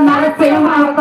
மரத்தையும் அவர்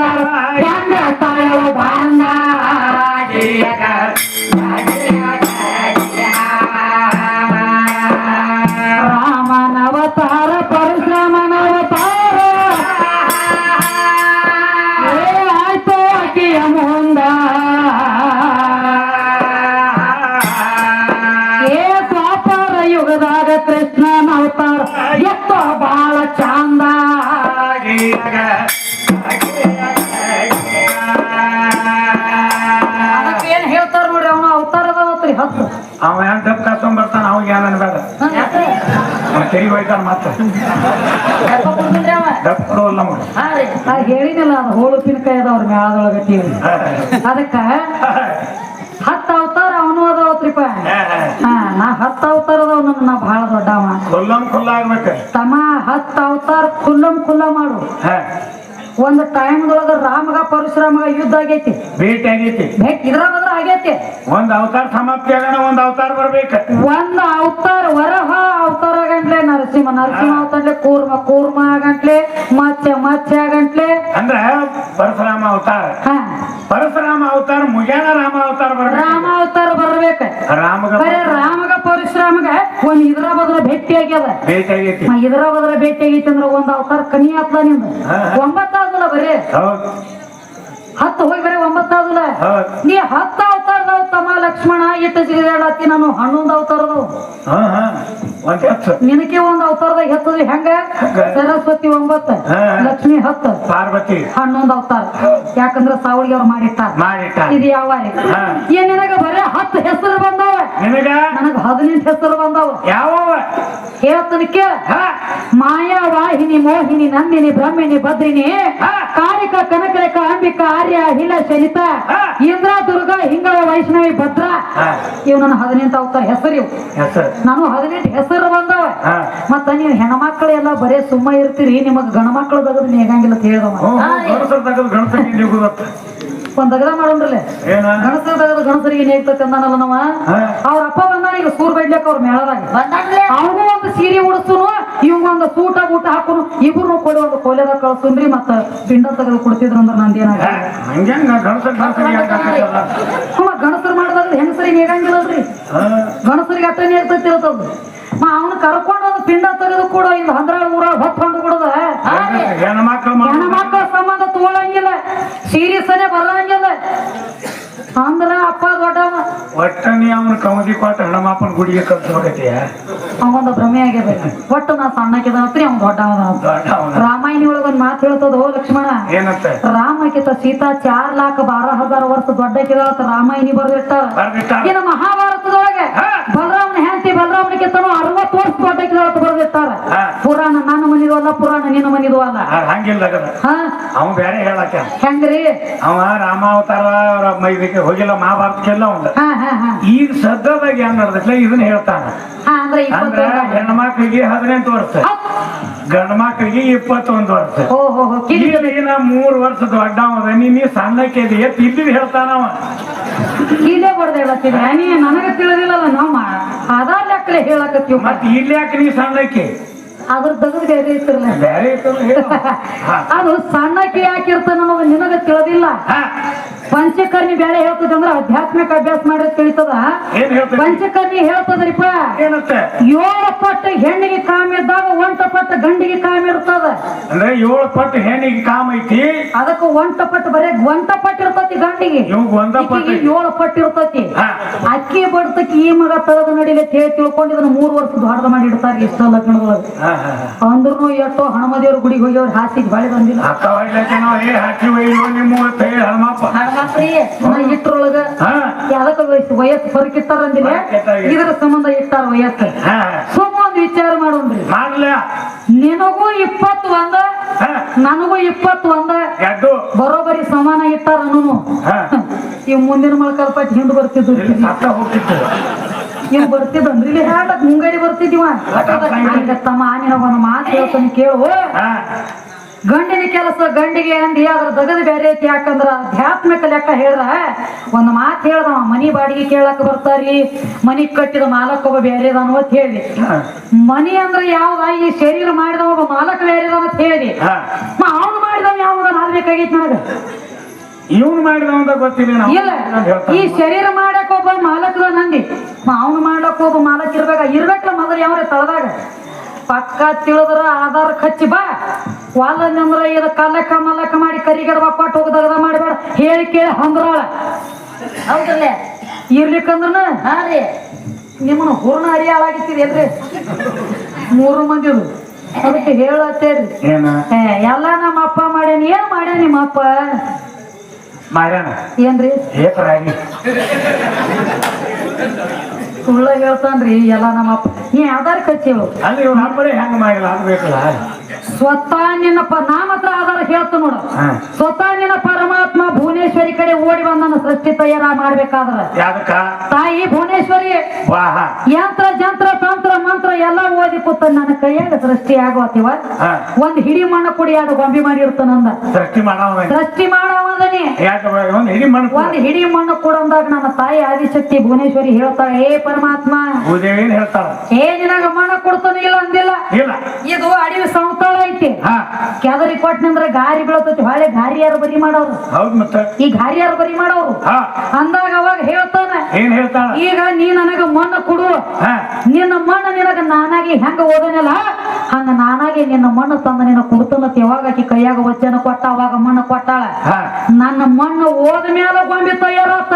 ಅವ ಹೆಂಗ್ ಡಬ್ ಕಾಸ್ಕೊಂಡ್ ಬರ್ತಾನ? ಅವಾಗ ಏನ್ ಅನ್ಬೇಡ. ಯಾಕೆ ತೆರಿ ಹೋಯ್ತಾನ ಯಾಕೋ ಅವ. ಡಬ್ ಕೊಡೋಲ್ಲ ಹೇಳಿನಲ್ಲ ಅದು ಹೋಳು ಪಿನ್ಕಾಯಿ ಅದಾವ್ರ ಅದಕ್ಕ ಹತ್ತ ಅವತಾರ ಅವನು ಅದಾವತ್ರಿಪ್ಪ ಹಾ ನಾ ಹತ್ತ ಅವತಾರ ಅದಾವ ನನ್ನ ನಾ ಬಹಳ ದೊಡ್ಡವ ಕುಲ್ಲಂ ಕುಲ್ಲ ಆಗ್ಬೇಕ. ತಮ್ಮ ಹತ್ತ ಅವತಾರ ಕುಲ್ಲಂ ಕುಲ್ಲ ಮಾಡು. ಹಾ. ಒಂದು ಟೈಮ್ದೊಳಗ ರಾಮಗ ಪರಶುರಾಮಗ ಯುದ್ಧ ಆಗೈತಿ. ಭೇಟಿ ಆಗೈತಿ. ಬೇಕ್ ಇದ್ರ ಬದ್ರ ಆಗೈತಿ ಒಂದ್ ಅವತಾರ ಸಮಾಪ್ತಿ ಆಗೋಣ ಒಂದ್ ಅವತಾರ ಬರ್ಬೇಕ. ಒಂದ್ ಅವತಾರ ವರಹ ಅವತಾರ ಗಂಟ್ಲೆ ನರಸಿಂಹ ನರಸಿಂಹ ಅವತಾರ್ಲೆ ಕೂರ್ಮ ಕೂರ್ಮ ಆಗಂಟ್ಲೆ ಮತ್ಸ್ಯ ಮತ್ಸ್ಯ ಆಗಂಟ್ಲೆ ಅಂದ್ರ ಪರಶುರಾಮ ಅವತಾರ. ಹಾ. ಪರಶುರಾಮ ಅವತಾರ ಮುಗ್ಯಾನ ರಾಮ ಅವತಾರ ಬರ್ಬೇಕು. ರಾಮ ಅವತಾರ ಬರ್ಬೇಕ. ರಾಮಗ ಬರೇ ರಾಮಗ ಪರಶುರಾಮಗ ಒಂದ್ ಇದ್ರ ಬದ್ರ ಭೇಟಿ ಆಗ್ಯದ. ಭೇಟಿ ಆಗೈತಿ ಇದ್ರ ಬದ್ರ ಭೇಟಿ ಆಗೈತಿ ಅಂದ್ರ ಒಂದ್ ಅವತಾರ ಕನಿ ಆತ್ಲ ನಿಂದ. ಒಂಬತ್ತಾಗಲ್ಲ ಬರೇ. ಹತ್ತು ಹೋಗಿ ಬರೇ ಒಂಬತ್ತಾದಲ್ಲ ನೀ ಹತ್ತು ಅವತಾರದವ್ ತಮ್ಮ ಲಕ್ಷ್ಮಣ ಇಟ್ಟು ಸಿಗದಾಡತ್ತಿ ನಾನು ಹನ್ನೊಂದು ಅವತಾರದವ್. ನಿನಗೆ ಒಂದ್ ಅವತಾರದಾಗ ಹೆತ್ತದ ಹೆಂಗ? ಸರಸ್ವತಿ ಒಂಬತ್ತ ಲಕ್ಷ್ಮಿ ಹತ್ತು ಪಾರ್ವತಿ. ಹನ್ನೊಂದು ಅವತಾರ. ಯಾಕಂದ್ರ ಸಾವಳಿಗೆ ಅವ್ರು ಮಾಡಿಟ್ಟಾರ. ಮಾಡಿಟ್ಟ ಇದು ಯಾವ. ಏನ್ ನಿನಗ ಬರೇ ಹತ್ತು ಹೆಸರು ಬಂದಾವ. ನಿನಗ? ನನಗ ಹದಿನೆಂಟು ಹೆಸರು ಬಂದಾವ. ಯಾವ ಹೇಳ್ತಾನ ಕೇಳ. ಮಾಯಾ ವಾಹಿನಿ ಮೋಹಿನಿ ನಂದಿನಿ ಬ್ರಹ್ಮಿಣಿ ಭದ್ರಿನಿ. ಕಾರಿಕ ಕನಕರೇಖ ಅಂಬಿಕಾ ಆರ್ಯ ಹಿಲ ಶನಿತ. ಇಂದ್ರ ದುರ್ಗ ಹಿಂಗಳ ವೈಷ್ಣವಿ ಭದ್ರ. ಇವ್ ನನ್ನ ಹದಿನೆಂಟು ಅವತಾರ ಹೆಸರು ಇವು. ಹೆಸರು. ನಾನು ಹದಿನೆಂಟು ಹೆಸರು ಬಂದವ ಹಾ. ಮತ್ತ ನೀವು ಹೆಣ್ಮಕ್ಳು ಎಲ್ಲ ಬರೇ ಸುಮ್ಮ ಇರ್ತೀರಿ ನಿಮಗ್ ಗಣ ಮಕ್ಳು ದಗದ್ ನೇಗಂಗಿಲ್ಲ ಅಂತ ಹೇಳ್ದವ ತಗದು ಏನ್ ಒಂದ್ ದಗದ ಮಾಡೋಣ್ರಲ್ಲ ಏನ? ಗಣಸರ ಗಣಸರಿಗೆ ನೇಗ್ತೈತೆ ಅಂದಾನಲ್ಲ ನಮ್ಮ ಅವ್ರ ಅಪ್ಪ ಬಂದಾನ ಈಗ ಸೂರ್ ಬೈಡ್ಲಕ್ಕ ಅವ್ರ ಮೇಳದಾಗ. ಅವನು ಒಂದು ಸೀರೆ ಉಡಿಸುನು ಇವ್ ಒಂದು ಸೂಟ ಬೂಟ ಹಾಕುನು ಇಬ್ರು ಕೊಡಿ ಒಂದು ಕೊಲೆದಾಗ ಕಳ್ಸುನ್ರಿ ಮತ್ತ ಪಿಂಡ ತಗದು ಕೊಡ್ತಿದ್ರು ಅಂದ್ರೆ ನಂದೇನಾಗ ಹಂಗ್ಯಾಂಗ ಗಣಸರ್ ಮಾಡಿದಾಗ ಹೆಂಗಸರಿಗೆ ನೇಗಂಗಿಲ್ಲಲ್ರಿ ಗಣಸರಿಗೆ ಅಟ್ಟ ನೇಗ್ತೈತಿ ಇರ್ತದ ಅವನು ಕರ್ಕೊಂಡು ಒಂದು ಪಿಂಡ ತೆಗೆದು ಕೂಡ ಇಂದ ಹಂದ್ರ ಊರ ಹೊತ್ಕೊಂಡು ಕೊಡದ ಹೆಣ್ಮಕ್ಳು ಸಂಬಂಧ ತಗೊಳಂಗಿಲ್ಲ. ಸೀರಿಯಸ್ಸನೆ ಬರಂಗಿಲ್ಲ. ಅಂದ್ರ ಅಪ್ಪ ದೊಡ್ಡವ ಒಟ್ಟ ನೀ ಅವನ ಕಮದಿ ಕೊಟ್ಟ ಹಣಮಾಪನ ಗುಡಿಗೆ ಕಲ್ಸ್ಬೇಕತಿಯ ಅವಂದ ಭ್ರಮೆ ಆಗ್ಯದ. ಒಟ್ಟು ನಾ ಸಣ್ಣಕ್ಕಿದನತ್ರಿ ಅವ್ನ ದೊಡ್ಡವನ ದೊಡ್ಡ ಅವನ ರಾಮಾಯಣ ಒಳಗ ಒಂದ್ ಮಾತು ಹೇಳ್ತದ ಓ ಲಕ್ಷ್ಮಣ. ಏನಂತ? ರಾಮಕಿತ ಸೀತಾ ಚಾರ್ ಲಾಖ ಬಾರ ಹಜಾರ ವರ್ಷ ದೊಡ್ಡಕ್ಕಿದಾಳತ್ತ ರಾಮಾಯಣಿ ಬರ್ದಿಟ್ಟಾರ. ಇನ್ನು ಮಹಾಭಾರತದೊಳಗೆ. ಬಲರಾಮನ ಹೆಂಡತಿ ಬಲರಾಮನಿಗಿಂತನೂ ಅರವತ್ತು ವರ್ಷ ಬರ್ದಿರ್ತಾರ ಪುರಾಣ ನನ್ನ ಮನಿದು ಅಲ್ಲ ಪುರಾಣ ನಿನ್ನ ಮನಿದು ಅಲ್ಲ. ಹಂಗಿಲ್ಲ ಅವ್ ಬೇರೆ ಹೇಳಕ ಹೆಂಗ್ರಿ? ಅವ ರಾಮಾವತಾರ ಅವ್ರ ಇದಕ್ಕೆ ಹೋಗಿಲ್ಲ ಮಹಾಭಾರತಕ್ಕೆಲ್ಲ ಉಂಟು. ಈಗ ಸದ್ಯದಾಗ ಏನ್ ನಡ್ದಿಲ್ಲ ಇದನ್ನ ಹೇಳ್ತಾನ. ಅಂದ್ರೆ ಹೆಣ್ಮಕ್ಳಿಗೆ ಹದಿನೆಂಟು ವರ್ಷ. ಗಂಡ ಮಕ್ಳಿಗೆ ಇಪ್ಪತ್ತೊಂದು ವರ್ಷ. ಈಗಿನ ಮೂರ್ ವರ್ಷ ದೊಡ್ಡ ನೀ ನೀ ಸಣ್ಣಕ್ಕೆ ಎತ್ ಇಲ್ಲಿ ಹೇಳ್ತಾನವ ಇಲ್ಲೇ ಬರ್ದ ಹೇಳತ್ತೀನಿ. ನೀ ನನಗ ತಿಳಿದಿಲ್ಲಲ್ಲ ನಮ್ಮ ಅದಾ ಲೆಕ್ಕಲೆ ಹೇಳಕತ್ತೀವಿ ಮತ್ ಇಲ್ಲಿ ಯಾಕೆ ನೀ ಸಣ್ಣಕ್ಕೆ ಅದ್ರ ತಗದ್ ಬೇರೆ ಇರ್ತಿರ್ಲ ಬೇರೆ. ಅದು ಸಣ್ಣಕ್ಕೆ ಯಾಕಿರ್ತಾನ ನಮಗ ನಿನಗ ತಿಳಿದಿಲ್ಲ. ಹಾ. ಪಂಚಕರ್ಣಿ ಬೇರೆ ಹೇಳ್ತದ ಅಂದ್ರ ಆಧ್ಯಾತ್ಮಿಕ ಅಭ್ಯಾಸ ಮಾಡೋದ್ ತಿಳಿತದ? ಪಂಚಕರ್ಮಿ ಪಂಚಕರ್ಣಿ ಹೇಳ್ತದ್ರಿಪ್ಪ? ಏಳು ಪಟ್ಟು ಹೆಣ್ಣಿಗೆ ಕಾಮ ಇದ್ದಾಗ ಒಂಟ ಪಟ್ಟು ಗಂಡಿಗೆ ಕಾಮ ಇರ್ತದ. ಅಂದ್ರೆ ಏಳು ಪಟ್ಟು ಹೆಣ್ಣಿಗೆ ಕಾಮ ಐತಿ? ಅದಕ್ಕ ಒಂಟ ಪಟ್ಟು ಬರೇ ಒಂಟ ಪಟ್ಟು ಇರ್ತತಿ ಗಂಡಿಗೆ. ಏಳು ಪಟ್ಟು ಇರ್ತತಿ. ಅಕ್ಕಿ ಬಡ್ತಕ್ಕೆ ಈ ಮಗ ತಳದ ನಡಿಲೆ ತೇ ಹೇಳಿ ತಿಳ್ಕೊಂಡು ಇದನ್ನ ಮೂರು ವರ್ಷ ಹೊಡೆದ ಮಾಡಿ ಇಡ್ತಾರೆ ಇಷ್ಟ ಲಕ್ಷಣಗಳು. ಅಂದ್ರೂ ಎಷ್ಟೋ ಹಣಮದಿಯವ್ರ ಗುಡಿಗೆ ಹೋಗ್ಯವ್ರ ಹಾಸಿಗೆ ಬಾಳಿ ಬಂದಿಲ್ಲ. ಹಾಕಿ ನಿಮ್ಮ ತೈ ಹಣಮಕ್ರಿ ಇಟ್ರೊಳಗ ಯಾವ್ದಕ್ಕ ವಯಸ್ಸು ಹೊರಕಿಟ್ಟಾರ ಅಂದಿಲ್ಲ. ಇದ್ರ ಸಂಬಂಧ ಇಟ್ಟಾರ ವಯಸ್ಸು? ಸುಮ್ಮ ಒಂದು ವಿಚಾರ ಮಾಡೋಣ್ರಿ. ನಿನಗೂ ಇಪ್ಪತ್ತು ಒಂದ ನನಗೂ ಇಪ್ಪತ್ತು ಒಂದ. ಬರೋಬರಿ ಸಮಾನ ಇಟ್ಟಾರ ನಾನು ಇವ್ ಮುಂದಿನ ಮಳ್ಕಲ್ಪಟ್ಟು ಹಿಂದ್ ಬರ್ತಿದ್ದು ಏನ್ ಬರ್ತಿದ್ರಿ ಇಲ್ಲಿ ಹೇಳಕ್ ಮುಂಗಡಿ ಬರ್ತಿದ್ದೀವ. ಹಂಗ ತಮ್ಮ ಆನಿನ ಒಂದು ಮಾತು ಹೇಳ್ತಾನೆ ಕೇಳು. ಗಂಡಿನ ಕೆಲಸ ಗಂಡಿಗೆ ಅಂದಿ ಅದ್ರ ದಗದ ಬೇರೆ ಐತಿ ಯಾಕಂದ್ರ ಆಧ್ಯಾತ್ಮಿಕ ಲೆಕ್ಕ ಹೇಳ್ರ. ಒಂದು ಮಾತು ಹೇಳ್ದ ಮನಿ ಬಾಡಿಗೆ ಕೇಳಕ್ ಬರ್ತಾರಿ ಮನಿ ಕಟ್ಟಿದ ಮಾಲಕ್ ಒಬ್ಬ ಬೇರೆ ಅದ ಅಂತ ಹೇಳಿ. ಮನಿ ಅಂದ್ರ ಯಾವ್ದ? ಈ ಶರೀರ ಮಾಡಿದ ಒಬ್ಬ ಮಾಲಕ ಬೇರೆ ಅದ ಅಂತ ಹೇಳಿ. ಅವನು ಮಾಡಿದವ ಯಾವ್ದ? ನಾಲ್ಬೇಕಾಗೈತಿ ನನಗ. ಇವನು ಮಾಡಿದ ಗೊತ್ತಿಲ್ಲ ಇಲ್ಲ. ಈ ಶರೀರ ಮಾಡಕ್ ಒಬ್ಬ ಮಾಲಕದ ನಂದಿ. ಅವನು ಮಾಡಕ್ಕೆ ಒಬ್ಬ ಮಾಲಕ್ ಇರ್ಬೇಕ. ಇರ್ಬೇಕಲ್ಲ ಮೊದಲು ಯಾವ ತಳದಾಗ. ಪಕ್ಕ ತಿಳಿದ್ರ ಆಧಾರ ಖಚ್ಚಿ ಬಾ. ಹೊಲ ನಮ್ರ ಇದ ಕಲಕ ಮಲಕ ಮಾಡಿ ಕರಿಗಡವ ಕೊಟ್ಟು ಹೋಗದಾಗ ಮಾಡಬೇಡ. ಹೇಳಿ ಕೇಳಿ ಹಂದ್ರಾಳ ಹೌದಲ್ಲೇ ಇರ್ಲಿಕ್ಕಂದ್ರ ಹಾ ರೀ. ನಿಮ್ಮನ್ನ ಹೂರ್ಣ ಹರಿ ಹಾಳಾಗಿತ್ತೀರಿ ಎಲ್ರಿ? ಮೂರು ಮಂದಿ ಅದಕ್ಕೆ ಹೇಳತ್ತೇರಿ. ಎಲ್ಲ ನಮ್ಮ ಅಪ್ಪ ಮಾಡ್ಯಾನ. ಏನ್ ಮಾಡ್ಯಾನ ನಿಮ್ಮ ಅಪ್ಪ? ಮಾಡ್ಯಾನ? ಏನ್ರಿ? ಏತರಾಗಿ ಸುಳ್ಳ ಹೇಳ್ತಾನ್ರಿ ಎಲ್ಲ ನಮ್ಮ ನೀ ಆಧಾರ್ ಕಚ್ಚಿವು ಅಲ್ಲಿ ಇವ್ರ ಹಬ್ಬರೇ ಹೆಂಗ್ ಮಾಡಿಲ್ಲ ಅದು ಬೇಕಲ್ಲ. ಸ್ವತಃ ನಿನ್ನ ನಾಮತ್ರ ಆಧಾರ ಹೇಳ್ತ ನೋಡು. ಸ್ವತಃ ನಿನ್ನ ಪರಮಾತ್ಮ ಭುವನೇಶ್ವರಿ ಕಡೆ ಓಡಿ ಬಂದನ ಸೃಷ್ಟಿ ತಯಾರ ಮಾಡ್ಬೇಕಾದ್ರ. ತಾಯಿ ಭುವನೇಶ್ವರಿ. ಯಂತ್ರ ಜಂತ್ರ ತಂತ್ರ ಮಂತ್ರ ಎಲ್ಲ ಓದಿ ಕೂತ ನನ್ನ ಕೈಯಾಗ ಸೃಷ್ಟಿ ಆಗೋತಿವ. ಹಾ. ಒಂದ್ ಹಿಡಿ ಮಣ್ಣ ಕುಡಿ ಅದು ಗೊಂಬೆ ಮಾಡಿ ನಂದ. ಸೃಷ್ಟಿ ಮಾಡವ ಸೃಷ್ಟಿ ಮಾಡವದನಿ. ಯಾಕೆ ಒಂದು ಹಿಡಿ ಮಣ್ಣು ಕೊಡಂದಾಗ ನನ್ನ ತಾಯಿ ಆದಿಶಕ್ತಿ ಭುವನೇಶ್ವರಿ ಹೇಳ್ತಾಳ ಏ ಪರಮಾತ್ಮ ಭೂದೇವಿ ಏನ್ ಹೇಳ್ತಾಳ? ಏ ನಿನಗ ಮಣ್ಣ ಕೊಡ್ತಾನ ಇಲ್ಲ ಅಂದಿಲ್ಲ. ಇಲ್ಲ. ಇದು ಅಡಿವಿ ಸಂತಾಳ ಐತಿ. ಹಾ. ಕೆದರಿ ಕೊಟ್ಟನಂದ್ರ ಗಾರಿ ಬೀಳತೈತಿ ಹೊಳೆ ಗಾರಿ ಯಾರು ಬರಿ ಮಾಡೋರು. ಹೌದ್ ಮತ್ತ. ಈ ಗಾರಿ ಯಾರು ಬರಿ ಮಾಡೋರು. ಅಂದಾಗ ಅವಾಗ ಹೇಳ್ತಾನ ಏನ್ ಈಗ ನೀ ನನಗ ಮಣ್ಣು ಕೊಡು. ನಿನ್ನ ಮಣ್ಣು ನಿನಗ ನಾನಾಗಿ ಹೆಂಗ ಓದನಲ್ಲ? ಹಂಗ ನಾನಾಗೆ ನಿನ್ನ ಮಣ್ಣು ತಂದ ನಿನ್ನ ಕುಡ್ತನ ಯಾವಾಗ ಆಕಿ ಕೈಯಾಗ ವಚನ ಕೊಟ್ಟ ಅವಾಗ ಮಣ್ಣು ಕೊಟ್ಟಾಳ? ನನ್ನ ಮಣ್ಣು ಹೋದ ಮೇಲೆ ಗೊಂಬೆ ತಯಾರಾತ.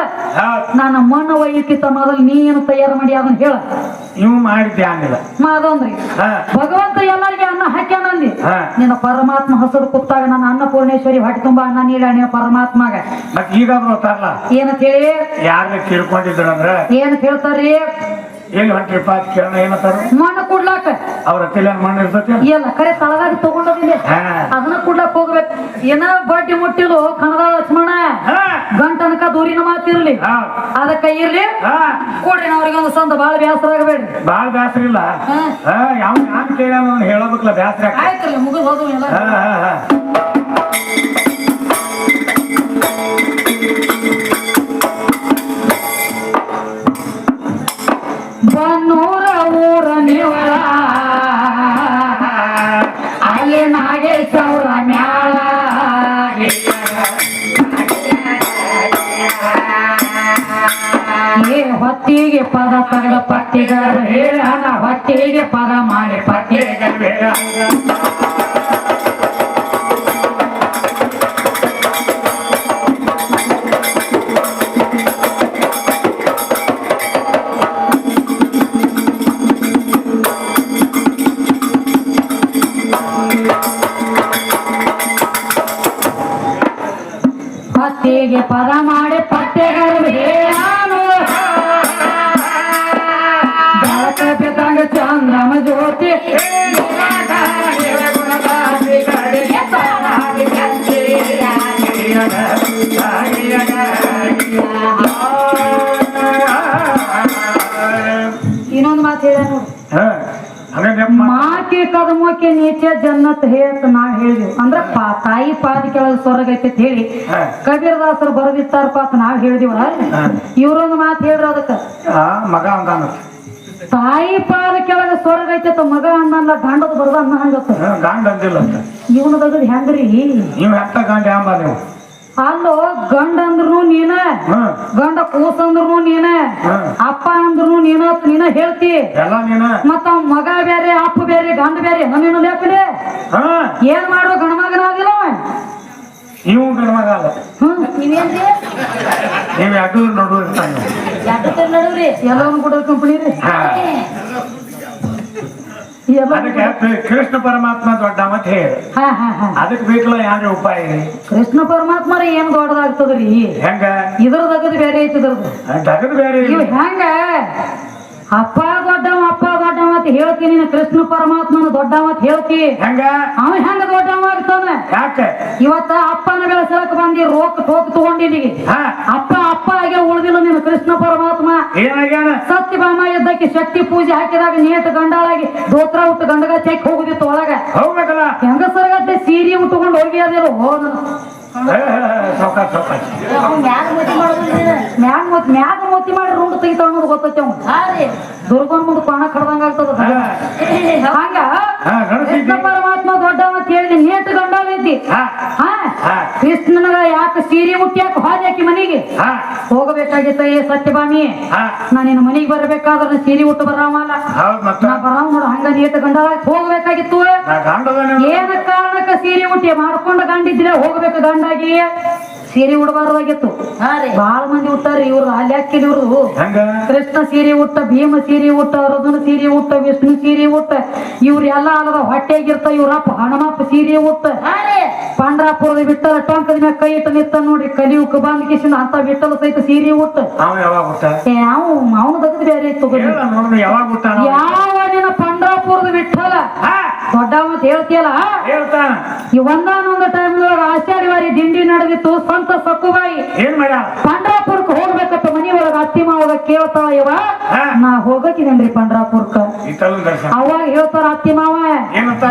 ನನ್ನ ಮಣ್ಣು ಒಯ್ಯಕ್ಕಿಂತ ಮೊದಲು ನೀ ಏನು ತಯಾರು ಮಾಡಿ ಅದನ್ನ ಹೇಳ. ನೀವು ಮಾಡಿದ್ದೆ ಆಮೇಲೆ. ಮಾದೊಂದ್ರಿ ಭಗವಂತ ಎಲ್ಲರಿಗೆ ಅನ್ನ ಹಾಕ್ಯಾನಂದಿ. ನಿನ್ನ ಪರಮಾತ್ಮ ಹಸಿರು ಕುತ್ತಾಗ ನನ್ನ ಅನ್ನಪೂರ್ಣೇಶ್ವರಿ ಹೊಟ್ಟೆ ತುಂಬಾ ಅನ್ನ ನೀಡ ನಿನ್ನ ಪರಮಾತ್ಮಗ. ಮತ್ ಈಗ ಏನಂತ ಹೇಳಿ? ಯಾರನ್ನ ತಿಳ್ಕೊಂಡಿದ್ರಂದ್ರ ಏನ್ ಹೇಳ್ತಾರ್ರಿ? ಎಲ್ಲಿ ಹೊಂಟ್ರಿಪ್ಪ ಅಂತ ಕೇಳೋಣ ಏನಂತಾರ ಮಣ್ಣು ಕುಡ್ಲಾಕ? ಅವ್ರ ಹತ್ತಿರ ಮಣ್ಣು ಇರ್ತೈತಿ? ಎಲ್ಲ ಕರೆ ತಳದಾಗ ತಗೊಂಡದಿಲ್ಲ ಅದನ್ನ ಕೊಡ್ಲಾಕ್ ಹೋಗ್ಬೇಕು. ಏನ ಬಡ್ಡಿ ಮುಟ್ಟಿಲು ಕಣದ ಲಕ್ಷ್ಮಣ? ಗಂಟನಕ ದೂರಿನ ಮಾತಿರ್ಲಿ ಅದಕ್ಕ ಇರ್ಲಿ. ಕೊಡ್ರಿ ಅವ್ರಿಗೆ ಒಂದು ಸಂದ ಬಾಳ ಬ್ಯಾಸರ ಆಗಬೇಡ್ರಿ. ಬಾಳ ಬ್ಯಾಸರ ಇಲ್ಲ. ಯಾವ ನಾನ್ ಕೇಳ್ಯಾನ ಹೇಳಬೇಕಲ್ಲ ಬ್ಯಾಸರ ಆಯ್ತಲ್ಲ ಮುಗಿದ್ ಹೋದ್ರು ಎಲ್ಲ. ತಗದ ಪಟ್ಟಿಗಾರ ಹೇಳಣ ಹೊಟ್ಟಿಗೆ ಪದ ಮಾಡಿ ಪಟ್ಟಿ ಮಾಕೆ ಕದಮೋಕೆ ನೀಚೆ ಜನ್ನತ್ ಹೇ ಅಂತ ನಾವ್ ಹೇಳಿದ್ವಿ ಅಂದ್ರ ಪಾ ತಾಯಿ ಪಾದ ಕೆಳಗ ಸ್ವರ್ಗ ಐತಿ ಅಂತ ಹೇಳಿ. ಕಬೀರ್ ಕಬೀರದಾಸರು ಬರೆದಿತ್ತಾರಪ್ಪ ಅಂತ ನಾವ್ ಹೇಳಿದಿವ ಇವ್ರೊಂದು ಮಾತು ಹೇಳ್ರ ಅದಕ್ಕ. ಮಗ ಅಂದಾನ ತಾಯಿ ಪಾದ ಕೆಳಗ ಸ್ವರ್ಗ ಐತಿ ಅಂತ ಮಗ ಅಂದಲ್ಲ ಗಾಂಡದ ಬರದ ಅನ್ನ ಹಂಗತ್ತ ಗಾಂಡ ಅಂದಿಲ್ಲ ಅಂತ. ಇವನ ತಗದ್ ಹೆಂಗ್ರಿ? ನೀವು ಹೆತ್ತ ಗಾಂಡ ನೀವು. ಅಲ್ಲೋ ಗಂಡ ಅಂದ್ರೂ ನೀನ ಗಂಡ ಕೂಸ ಅಂದ್ರೂ ನೀನ. ಅಪ್ಪ ಅಂದ್ರೂ ನೀನ ನೀನ ಹೇಳ್ತಿ. ಎಲ್ಲ ನೀನ. ಮತ್ತ ಅವ್ ಮಗ ಬೇರೆ ಅಪ್ಪ ಬೇರೆ ಗಂಡ ಬೇರೆ ನೀನು ಲೇಪಲೆ? ಹಾ. ಏನ್ ಮಾಡುವ ಗಣಮಗನ ಆಗಿಲ್ಲ ಅವ? ನೀವು ಗಂಡ ಮಗ ಅಲ್ಲ. ನೀವೇನ್ರಿ? ನೀವು ಎರಡು ನೋಡು ಇರ್ತಾನೆ ಯಾಕೆ ಎಲ್ಲವನ್ನು ಕೂಡ ಕಂಪನಿ ರೀ. ಅದಕ್ಕೆ ಕೃಷ್ಣ ಪರಮಾತ್ಮ ದೊಡ್ಡ ಮತ್ತೆ ಹೇಳಿ. ಅದಕ್ಕೆ ಬೇಕಲ್ಲ ಯಾರ ಉಪಾಯ ಕೃಷ್ಣ ಪರಮಾತ್ಮ ಏನ್ ದೊಡ್ಡದಾಗ್ತದ್ರಿ? ಹೆಂಗ? ಇದ್ರದಗದ್ ಬೇರೆ ಐತಿ ಇದ್ರದ್ದು. ತಗದ್ ಬೇರೆ ಹೆಂಗ? ಅಪ್ಪ ದೊಡ್ಡವ ಅಪ್ಪ ದೊಡ್ಡವ ಅಂತ ಹೇಳ್ತೀನಿ ನೀನು ಕೃಷ್ಣ ಪರಮಾತ್ಮನ ದೊಡ್ಡವ ಅಂತ ಹೇಳ್ತಿ. ಹೆಂಗ? ಅವ ಹೆಂಗ ದೊಡ್ಡವ ಆಗ್ತಾನ? ಯಾಕೆ? ಇವತ್ತ ಅಪ್ಪನ ಬೆಳೆಸಲಕ್ ಬಂದಿ ರೋಕ್ ಟೋಕ್ ತಗೊಂಡಿದ್ದೀವಿ ಹಾ. ಅಪ್ಪ ಅಪ್ಪ ಉಳಿದಿಲ್ಲ ನೀನು ಕೃಷ್ಣ ಪರಮಾತ್ಮ. ಏನಾಗ್ಯಾನ? ಸತ್ಯಭಾಮ ಇದ್ದಕ್ಕೆ ಶಕ್ತಿ ಪೂಜೆ ಹಾಕಿದಾಗ ನೇತ ಗಂಡಾಳಾಗಿ ದೋತ್ರ ಉಟ್ಟು ಗಂಡಗ ಚೆಕ್ ಹೋಗುದಿತ್ತು ಒಳಗ. ಹೋಗ್ಬೇಕಲ್ಲ ಹೆಂಗಸರಗತ್ತೆ ಸೀರೆ ಉಟ್ಕೊಂಡು ಹೋಗಿ ಅದಿಲ್ಲ ಹೋದ ಮ್ಯಾಗ ಮಾಡೋದ್ರಿ ಮ್ಯಾಗ ಮತ್ ಮೊತ್ತಿ ಮಾಡಿ ರುಂಡ್ ತೆಗಿತಾವ ಅನ್ನೋದು ಗೊತ್ತೈತೆ ಅವ್ನು. ದುರ್ಗನ್ ಮುಂದೆ ಪಾಣ ಕಡ್ದಂಗ ಆಗ್ತದ. ಹಂಗ? ಕೃಷ್ಣ ಪರಮಾತ್ಮ ದೊಡ್ಡವ ಅಂತ ಹೇಳಿ ನೇತ ಗಂಡಾಳ ಐತಿ. ಕೃಷ್ಣನಗ ಯಾಕೆ ಸೀರೆ ಮುಟ್ಟಿಯಾಕ ಯಾಕೆ ಹಾದಿ ಹಾಕಿ ಮನೆಗೆ? ಹೋಗಬೇಕಾಗಿತ್ತ ಏ ಸತ್ಯಭಾಮಿ? ನಾ ನಿನ್ನ ಮನೆಗೆ ಬರ್ಬೇಕಾದ್ರ ಸೀರೆ ಉಟ್ಟು ಬರಾಮಲ್ಲ ಬರಾವ್ ನೋಡು ಹಂಗ ನೀತ ಗಂಡ ಹೋಗ್ಬೇಕಾಗಿತ್ತು. ಏನ ಕಾರಣಕ್ಕ ಸೀರೆ ಉಟ್ಟಿ ಮಾಡ್ಕೊಂಡ ಗಂಡಿದ್ರೆ ಹೋಗ್ಬೇಕು ಗಂಡಾಗಿ? ಸೀರೆ ಉಡಬಾರ್ದಾಗಿತ್ತು ಬಾಳ ಮಂದಿ ಉಟ್ಟಾರ ಇವ್ರು ಅಲ್ಲಿ ಹಾಕಿದ ಇವ್ರು. ಹೆಂಗ? ಕೃಷ್ಣ ಸೀರೆ ಉಟ್ಟ ಭೀಮ ಸೀರೆ ಉಟ್ಟ ಅರ್ಜುನ ಸೀರೆ ಉಟ್ಟ ವಿಷ್ಣು ಸೀರೆ ಉಟ್ಟ ಇವ್ರೆಲ್ಲ ಅಲ್ಲದ ಹೊಟ್ಟೆಗಿರ್ತ ಇವ್ರಪ್ಪ ಹಣಮಪ್ಪ ಸೀರೆ ಉಟ್ಟ. ಪಾಂಡ್ರಾಪುರದ ಬಿಟ್ಟಲ ಟೊಂಕದ ಮ್ಯಾಗ ಕೈ ಇಟ್ಟ ನಿತ್ತ ನೋಡ್ರಿ ಕಲಿಯು ಬಂದ್ ಕಿಶನ್ ಅಂತ ಬಿಟ್ಟಲ ಸಹಿತ ಸೀರೆ ಉಟ್ಟ. ಅವ ಅವ್ ಅವನು ತೆಗೆದು ಬೇರೆ ಇತ್ತು ಯಾವ ನಿನ್ನ ಪಂಡ್ರಾಪುರದ ವಿಠಲ ಹಾ. ದೊಡ್ಡವ ಅಂತ ಹೇಳ್ತೀಯಲ್ಲ? ಹೇಳ್ತಾನ ಈ ಒಂದಾನೊಂದು ಟೈಮ್ ಆಷಾಢಿ ವಾರಿ ದಿಂಡಿ ನಡೆದಿತ್ತು. ಸಂತ ಸಕ್ಕುಬಾಯಿ. ಏನ್ ಮಾಡ್ಯಾಳ ಪಂಡ್ರಾಪುರಕ್ಕೆ ಹೋಗ್ಬೇಕಂತ ಮನಿ ಒಳಗ ಅತ್ತಿ ಮಾವಾಗ ಕೇಳ್ತಾವ ಇವ. ನಾ ಹೋಗಕಿದೇನ್ರಿ ಪಂಡ್ರಾಪುರಕ್ಕ. ಅವಾಗ ಹೇಳ್ತಾರ ಅತ್ತಿ ಮಾವ?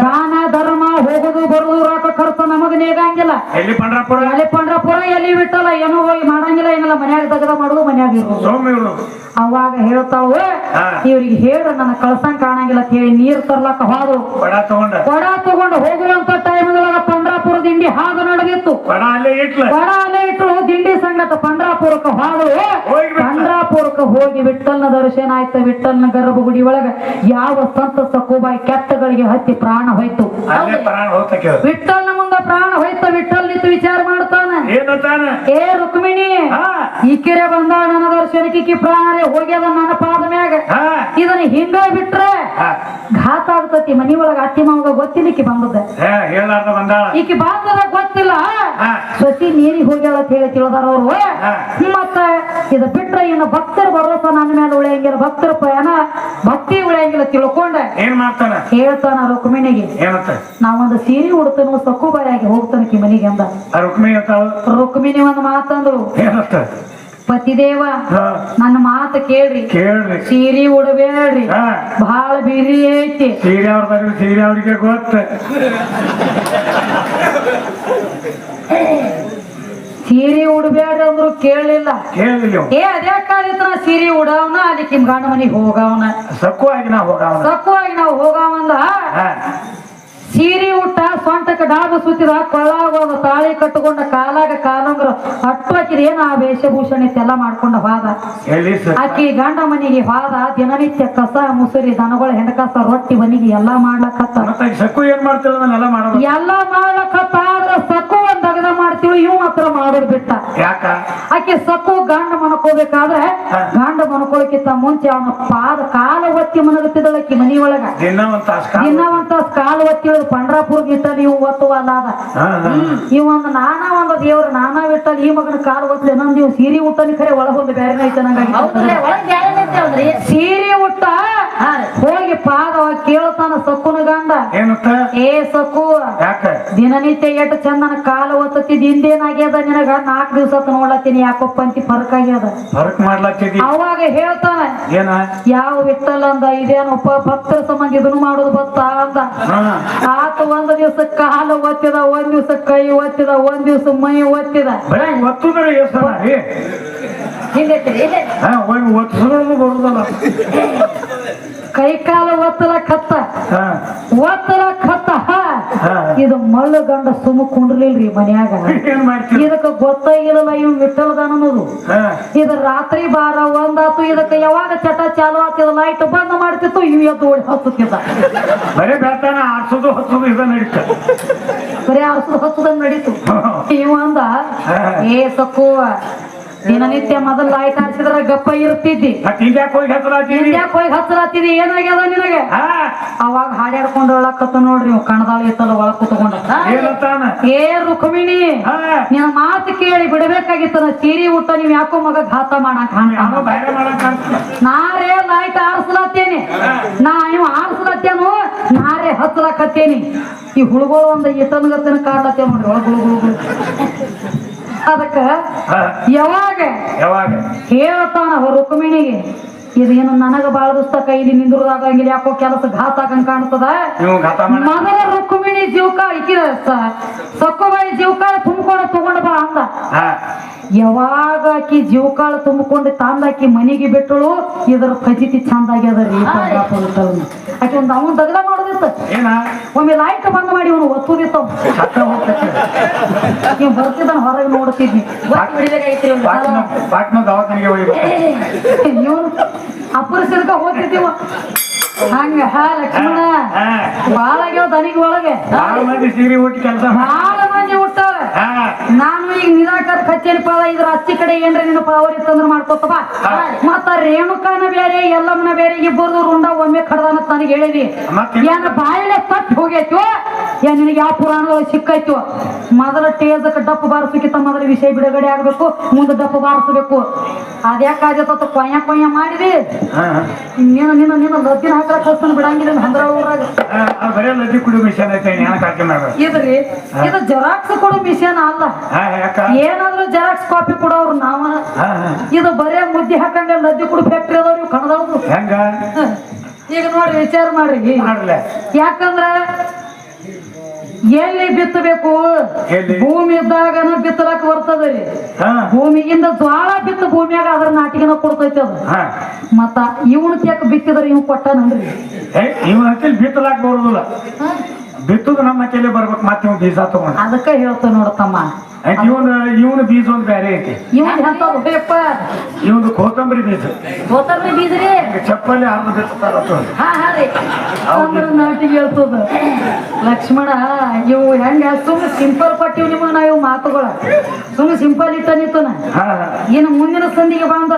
ದಾನ ಧರ್ಮ ಹೋಗುದು ಬರೋದು ರಾಕ ಖರ್ಚು ನಮಗ ನೇಗಂಗಿಲ್ಲ ಎಲ್ಲಿ ಪಂಡ್ರಾಪುರ? ಎಲ್ಲಿ ಪಂಡ್ರಾಪುರ ಎಲ್ಲಿ ಬಿಟ್ಟಲ್ಲ ಏನು ಹೋಗಿ ಮಾಡಂಗಿಲ್ಲ ಏನಿಲ್ಲ ಮನ್ಯಾಗ ತಗದ ಮಾಡುದು ಮನ್ಯಾಗ ಇರುದು. ಅವಾಗ ಹೇಳ್ತಾವೆ. ಇವ್ರಿಗೆ ಹೇಳು ನನ್ನ ಕಳ್ಸಂಗ್ ಕಾಣಂಗಿಲ್ಲ ಕೇಳಿ ನೀರ್ ತರ್ಲಕ್ಕ ಹಾದು. ಬಡ ತಗೊಂಡ. ಕೊಡ ತಗೊಂಡು ಹೋಗುವಂತ ಟೈಮ್ ಪಂಡ್ರಾಪುರ ದಿಂಡಿ ಹಾದು ನಡೆದಿತ್ತು. ಬಡ ಅಲ್ಲೇ ಇಟ್ಲ. ಕೊಡ ಅಲ್ಲೇ ಇಟ್ಟು ದಿಂಡಿ ಸಂಗತ ಪಂಡ್ರಾಪುರಕ್ಕೆ ಹಾದು. ಪಂಡ್ರಾಪುರಕ್ಕ ಹೋಗಿ ವಿಠಲ್ನ ದರ್ಶನ ಆಯ್ತ ವಿಠಲ್ನ ಗರ್ಭಗುಡಿ ಒಳಗ ಯಾವ ಸಂತ ಸಕುಬಾಯಿ ಕೆಟ್ಟಗಳಿಗೆ ಹತ್ತಿ ಪ್ರಾಣ ಹೋಯ್ತು. ವಿಠಲ್ ವಿಠಲ್ನ ಮುಂದ ಪ್ರಾಣ ಹೋಯ್ತ ವಿಠಲ್ ನಿಂತು ವಿಚಾರ ಮಾಡ್ತಾನ. ಏನಂತಾನ ಏ ರುಕ್ಮಿಣಿ ಈಕಿರೆ ಬಂದ ನನ್ನ ದರ್ಶನಕ್ಕೆ ಪ್ರಾಣ ಪ್ರಾಣರೇ ಹೋಗ್ಯದ ನನ್ನ ಪಾದ ಮ್ಯಾಗ. ಇದನ್ನ ಹಿಂಗ ಬಿಟ್ರೆ ಘಾತ ಆಗ್ತತಿ ಮನಿ ಒಳಗ ಅತ್ತಿ ಮಾವಾಗ ಗೊತ್ತಿಲ್ಲ ಈಕಿ ಬಂದದ. ಹೇ ಹೇಳಾರ್ದ ಬಂದಾಳ. ಈಕಿ ಬಂದದ ಗೊತ್ತಿಲ್ಲ. ಸಸಿ ನೀರಿ ನೀರಿಗೆ ಹೋಗ್ಯಾಳ ಅಂತ ಹೇಳಿ ತಿಳಿದಾರ ಅವ್ರು. ಮತ್ತ ಇದು ಬಿಟ್ರ ಏನ ಭಕ್ತರ ಬರೋಸ ನನ್ನ ಮೇಲೆ ಉಳಿಯಂಗಿಲ್ಲ. ಭಕ್ತರ ಪಯಣ ಭಕ್ತಿ ಉಳಿಯಂಗಿಲ್ಲ ತಿಳ್ಕೊಂಡ. ಏನ್ ಮಾಡ್ತಾನ? ಹೇಳ್ತಾನ ರುಕ್ಮಿಣಿಗೆ. ನಾವೊಂದು ಸೀರೆ ಉಡ್ತನು ಸಕ್ಕುಬಾಯಾಗಿ ಹೋಗ್ತಾನ ಕಿ ಮನಿಗೆ ಅಂದ. ರುಕ್ಮಿಣಿ ಒಂದು ಮಾತಂದ್ರು ಪತಿದೇವ ನನ್ನ ಮಾತು ಕೇಳ್ರಿ. ಕೇಳ್ರಿ. ಸೀರಿ ಉಡಬೇಡ್ರಿ ಹಾ. ಬಹಳ ಬಿರಿ ಐತಿ. ಸೀರೆ ಅವ್ರ ಬಗ್ಗೆ ಸೀರೆ ಅವ್ರಿಗೆ ಗೊತ್ತ. ಸೀರೆ ಉಡಬೇಡ್ರಿ ಅಂದ್ರು ಕೇಳಲಿಲ್ಲ. ಏ ಅದೇ ಕಾಲಿತ್ರ ಸೀರೆ ಉಡವನ ಅಲ್ಲಿ ಕಿಮ್ ಗಂಡ ಮನಿಗೆ ಹೋಗವನ. ಸಕ್ಕುವಾಗಿ ನಾವು ಹೋಗವನ. ಸಕ್ಕುವಾಗಿ ನಾವು ಹೋಗವಂದ ಸೀರೆ ಉಟ್ಟ ಸೊಂಟಕ್ಕೆ ಡಾಬ ಸುತ್ತಿದ ಕೊಳ್ಳಾಗ ಒಂದು ತಾಳಿ ಕಟ್ಟುಕೊಂಡ ಕಾಲಾಗ ಕಾಲಂಗ್ರ ಅಟ್ಟು ಹಾಕಿದ ಏನ ಆ ವೇಷಭೂಷಣ ಇತ್ತೆಲ್ಲ ಮಾಡ್ಕೊಂಡ ಹೋದ ಆಕಿ ಗಂಡ ಮನಿಗೆ ಹೋದ ದಿನನಿತ್ಯ ಕಸ ಮುಸುರಿ ದನಗಳ ಹೆಣಕಸ ರೊಟ್ಟಿ ಮನಿಗೆ ಎಲ್ಲಾ ಮಾಡ್ಲಕತ್ತ ಎಲ್ಲ ಮಾಡ್ಲಕತ್ತ ಆದ್ರ ಸಕ್ಕು ಒಂದ್ ದಗದ ಮಾಡ್ತೀವಿ ಇವ್ ಮಾತ್ರ ಮಾಡೋದ್ ಬಿಟ್ಟ ಯಾಕ? ಆಕೆ ಸಕ್ಕು ಗಂಡ ಮನ್ಕೋಬೇಕಾದ್ರೆ. ಗಂಡ ಮನ್ಕೊಳಕ್ಕಿಂತ ಮುಂಚೆ ಅವನ ಪಾದ ಕಾಲ ಒತ್ತಿ ಮನಗತ್ತಿದಳಕ್ಕಿ ಮನಿ ಒಳಗ ದಿನ ಒಂದ್ ತಾಸ್ ಕಾಲ ಒಂತ ಕಾಲ ಒತ್ತಿ ಪಂಡ್ರಾಪುರ್ ಗಿಟ್ಟ ನೀವು ಒತ್ತುವಲ್ಲ ಅದ ಈ ಒಂದು ನಾನಾ ಒಂದು ದೇವ್ರು ನಾನಾ ಬಿಟ್ಟಲ್ಲಿ ಈ ಮಗನ ಕಾಲು ಒತ್ತಲಿ ನಂದು ನೀವು ಸೀರೆ ಉಟ್ಟನಿ ಖರೆ ಒಳಗೊಂದು ಬೇರೆ ಐತೆ ಒಳಗ್ ಬ್ಯಾರೆ ಸೀರೆ ಉಟ್ಟ ಹೋಗಿ ಪಾದ ಕೇಳ್ತಾನ ಸಕ್ಕುನ ಗಂಡ. ಏ ಸಕ್ಕು ಯಾಕ? ದಿನನಿತ್ಯ ಎಷ್ಟು ಚಂದನ ಕಾಲ ಒತ್ತತ್ತಿದ್ ಹಿಂದೇನಾಗ್ಯದ ನಿನಗ? ನಾಲ್ಕು ದಿವಸ ನೋಡ್ಲತ್ತೀನಿ ಯಾಕಪ್ಪ ಅಂತಿ ಫರ್ಕ್ ಆಗ್ಯದ. ಫರ್ಕ್ ಮಾಡ್ಲತ್ತಿದಿ ಅವಾಗ ಹೇಳ್ತಾನ ಏನ? ಯಾವ ವಿತ್ತಲ್ಲ ಅಂದ ಇದೇನಪ್ಪ ಭಕ್ತರ ಸಂಬಂಧ ಇದನ್ನು ಮಾಡೋದು ಬತ್ತ ಅಂತ ಆತ ಒಂದ್ ದಿವಸ ಕಾಲು ಒತ್ತಿದ ಒಂದ್ ದಿವಸ ಕೈ ಒತ್ತಿದ ಒಂದ್ ದಿವ್ಸ ಮೈ ಒತ್ತಿದ. ಹಿಂದೆ ಒತ್ತಿಸೋದು ಬರುದಲ್ಲ. ಕೈ ಕಾಲು ಒತ್ತಲ ಕತ್ತ. ಒತ್ತಲ ಕತ್ತ. ಇದು ಮಳ್ಳು ಗಂಡ ಸುಮ್ಮ ಕುಂಡ್ಲಿಲ್ರಿ ಮನ್ಯಾಗ. ಇದಕ್ಕ ಗೊತ್ತಾಗಿಲ್ಲ ಇವ್ ವಿಠಲದಾನ ಅನ್ನೋದು. ಇದು ರಾತ್ರಿ ಬಾರ ಒಂದಾತು ಇದಕ್ಕೆ ಯಾವಾಗ ಚಟ ಚಾಲು ಆಗ್ತಿದ ಲೈಟ್ ಬಂದ್ ಮಾಡ್ತಿತ್ತು ಇವ್ ಎದ್ದು ಓಡಿ ಹತ್ತುತ್ತಿದ್ದ. ಬರೀ ಬೆಳ್ತಾನ ಆರ್ಸೋದು ಹಚ್ಚೋದು ಇದ ನಡೀತ. ಬರೀ ಆರ್ಸೋದು ನಡೀತು. ಇವ ಅಂದ ಏ ಸಕ್ಕು ದಿನನಿತ್ಯ ಮೊದಲು ಲೈಟ್ ಹಚ್ಚಿದ್ರ ಗಪ್ಪ ಇರ್ತಿದ್ದಿ ಹೋಗಿ ಹಿಂದ್ಯಾಕ್ ಹೋಗಿ ಹಚ್ಚಲಾತಿದಿ ಏನಾಗ್ಯದ ನಿನಗೆ? ಅವಾಗ ಹಾಡ್ಯಾಡ್ಕೊಂಡು ಒಳಕತ್ತ ನೋಡ್ರಿ ನೀವು ಕಣದಾಳ ಇತ್ತಲ್ಲ ಒಳ ಕುತ್ಕೊಂಡ. ಏ ರುಕ್ಮಿಣಿ ಹಾ. ನಿನ್ನ ಮಾತು ಕೇಳಿ ಬಿಡಬೇಕಾಗಿತ್ತ. ಸೀರಿ ಊಟ ನೀವ್ ಯಾಕೋ ಮಗ ಘಾತ ಮಾಡಕ್ ನಾರೇ ಲೈಟ್ ಆರಿಸ್ಲತ್ತೇನೆ. ನಾ ನೀವು ಆರಿಸ್ಲತ್ತೇನು? ನಾರೇ ಹಚ್ಚಲಕತ್ತೇನಿ. ಈ ಹುಳುಗಳು ಒಂದು ಇಟ್ಟನ್ಗತ್ತಿನ ಕಾಡ್ಲತ್ತೇವ್ ನೋಡ್ರಿ. ಒಳಗ ಹುಳುಗಳು ಗುಳು ಗುಳು ಅದಕ್ಕ ಯಾವಾಗ? ಯಾವಾಗ? ಹೇಳ್ತಾನ ರುಕ್ಮಿಣಿಗೆ. ಇದೇನು ನನಗ ಬಾಳ ದಿವಸ ಕೈಲಿ ನಿಂದ್ರದಾಗಂಗಿಲ್ಲ ಯಾಕೋ ಕೆಲಸ ಘಾತ ಆಗಂಗ್ ಕಾಣ್ತದ? ಮೊದಲ ರುಕ್ಮಿಣಿ ಜೀವಕ ಇಕ್ಕಿದ ಸೊಕ್ಕಬಾಯಿ ಜೀವಕ ತುಂಬಿಕೊಂಡು ತಗೊಂಡ ಬಾ ಅಂದ. ಹಾ. ಯಾವಾಗ ಆಕಿ ಜೀವಕಾಳ ತುಂಬಿಕೊಂಡು ತಂದಾಕಿ ಮನೆಗೆ ಬಿಟ್ಟಳು ಇದ್ರ ಫಜಿತಿ ಚಂದ ಆಗ್ಯದ ರೀ. ಆಕಿ ಒಂದ್ ಅವನ್ ದಗದ ಮಾಡೋದಿತ್ತ. ಏನ? ಒಮ್ಮೆ ಲಾಯ್ಕ ಬಂದ್ ಮಾಡಿ ಅವನು ಒತ್ತುದಿತ್ತು ಬರ್ತಿದ್ದಾನ ಹೊರಗೆ ನೋಡ್ತಿದ್ವಿ ಅಪರಿಸಿದ್ಕ ಹೋಗ್ತಿದ್ದೀವ ಹಂಗ ಹಾ ಲಕ್ಷ್ಮಣ. ಹಾ ಬಾಳ ಆಗ್ಯಾವ ದನಿಗೆ ಒಳಗೆ. ಬಾಳ ಮಂದಿ ಸೀರೆ ಊಟ ಕೆಲಸ ಬಾಳ ಮಂದಿ ನಾನು ಈಗ ನಿರಾಕರ್ ಕಚೇರಿ ಪಾದ ಇದ್ರ ಹತ್ತಿ ಕಡೆ ಏನ್ರ ನಿನ್ನ ಪಾವರ್ ಇತ್ತಂದ್ರ ಮಾಡ್ಕೊತವ ಮತ್ತ ರೇಣುಕಾನ ಬೇರೆ ಎಲ್ಲಮ್ಮನ ಬೇರೆ ಇಬ್ಬರು ರುಂಡ ಒಮ್ಮೆ ಕಡ್ದಾನ ನನಗೆ ಹೇಳಿದಿ. ಏನ ಬಾಯಿಲೆ ತಪ್ಪಿ ಹೋಗೈತೋ ಏನ್ ನಿನಗೆ ಯಾವ ಪುರಾಣದೊಳಗೆ ಸಿಕ್ಕೈತು ಮೊದಲ ಟೇಜಕ್ಕೆ ಡಪ್ಪು ಬಾರಿಸಕ್ಕಿಂತ ಮೊದಲ ವಿಷಯ ಬಿಡುಗಡೆ ಆಗ್ಬೇಕು ಮುಂದೆ ಡಪ್ಪು ಅದ್ಯಾಕ ಅದ್ಯಾಕಾಗತ್ತ ಕೊಯ್ಯ ಕೊಯ್ಯ ಮಾಡಿದಿ? ನೀನು ನಿನ್ನ ನಿನ್ನ ಲದ್ದಿನ ಹಾಕಲಕ್ ಕಳ್ಸ್ತಾನ ಬಿಡಂಗಿಲ್ಲ ಹಂದ್ರ ಊರಾಗ. ಇದು ಜರಾಕ್ಸ್ ಕೊಡೋ ಮಿಷನ್ ಅಲ್ಲ? ಹಾ ಯಾಕ? ಏನಾದ್ರೂ ಜೆರಾಕ್ಸ್ ಕಾಪಿ ಕೊಡೋರು ನಾವ. ಇದು ಬರೇ ಮುದ್ದೆ ಹಾಕಂಗ ಲದ್ದಿ ಕುಡಿ ಫ್ಯಾಕ್ಟ್ರಿ ಅದಾವ್ರಿ ಕಣದವ್ರು. ಈಗ ನೋಡ್ರಿ ವಿಚಾರ ಮಾಡ್ರಿ. ಯಾಕಂದ್ರ ಎಲ್ಲಿ ಬಿತ್ತಬೇಕು? ಭೂಮಿ ಇದ್ದಾಗನ ಬಿತ್ತಲಕ್ ಬರ್ತದ್ರಿ. ಭೂಮಿಗಿಂದ ಜ್ವಾಳ ಬಿತ್ತ ಭೂಮಿಯಾಗ ಅದ್ರ ನಾಟಿಗೆನ ಕೊಡ್ತೈತಿ ಅದು. ಮತ್ತ ಇವನ್ ತೆಕ್ ಬಿತ್ತಿದ್ರ ಇವ್ ಹತ್ತಿಲ್ ಬಿತ್ತಲಾಕ್ ಬರುದಿಲ್ಲ. ಬಿತ್ತುದು ನಮ್ಮ ಹತ್ತಿಲೆ ಬರ್ಬೇಕು ಮತ್ತೆ ಬೀಜ ತಗೊಂಡು. ಅದಕ್ಕೆ ಹೇಳ್ತೇವೆ ನೋಡತಮ್ಮ ಇವನ್ ಇವನ ಬೀಜ ಒಂದ್ ಬ್ಯಾರೆ ಐತಿ. ಇವನ್ ಕೋತಂಬರಿ ಬೀಜ ಇವಂದು ಕೊತ್ತಂಬರಿ ಬೀಜ. ರೀ ಚಪ್ಪಲಿ ಹಾ ಹಾ ರೀ. ಅಂದ್ರ ನಾಟಿಗೆ ಹೇಳ್ತದ. ಲಕ್ಷ್ಮಣ ಇವು ಹೆಂಗ? ಸುಮ್ ಸಿಂಪಲ್ ಕೊಟ್ಟಿವ್ ನಿಮಗ ನಾ ಇವು ಮಾತುಗಳ. ಸುಮ್ ಸಿಂಪಲ್ ಇಟ್ಟ ನಿಂತನ? ಹಾ ಇನ್ನು ಮುಂದಿನ ಸಂದಿಗೆ ಬಂದ.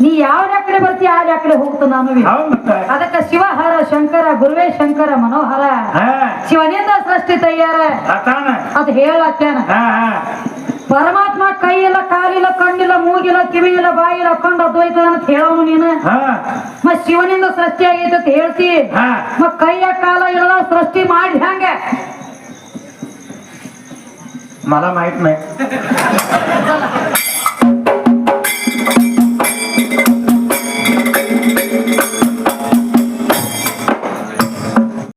ನೀ ಯಾವ ಯಾಕಡೆ ಬರ್ತೀಯ ಆ ಯಾಕಡೆ ಹೋಗ್ತ ನಾನು ಹೌದ್ ಮತ್ತೆ. ಅದಕ್ಕ ಶಿವಹರ ಶಂಕರ ಗುರುವೇ ಶಂಕರ ಮನೋಹರ. ಹಾ. ಶಿವನಿಂದ ಸೃಷ್ಟಿ ತಯ್ಯಾರ ಅತಾನ. ಅದ್ ಹೇಳತ್ತೇನ ಹಾ ಹಾ. ಪರಮಾತ್ಮ ಕೈಯಿಲ್ಲ ಕಾಲಿಲ್ಲ ಕಣ್ಣಿಲ್ಲ ಮೂಗಿಲ್ಲ ಕಿವಿ ಇಲ್ಲ ಬಾಯಿ ಇಲ್ಲ ಕಂಡು ಅದ್ವೈತ ಅಂತ ಹೇಳೋನು ನೀನು ಹಾ ಮತ್ ಶಿವನಿಂದ ಸೃಷ್ಟಿ ಆಗೈತೆ ಅಂತ ಹೇಳ್ತಿ ಹಾ ಮತ್ ಕೈಯ ಕಾಲ ಇಲ್ಲ ಸೃಷ್ಟಿ ಮಾಡಿ ಹೆಂಗ मला माहित नाही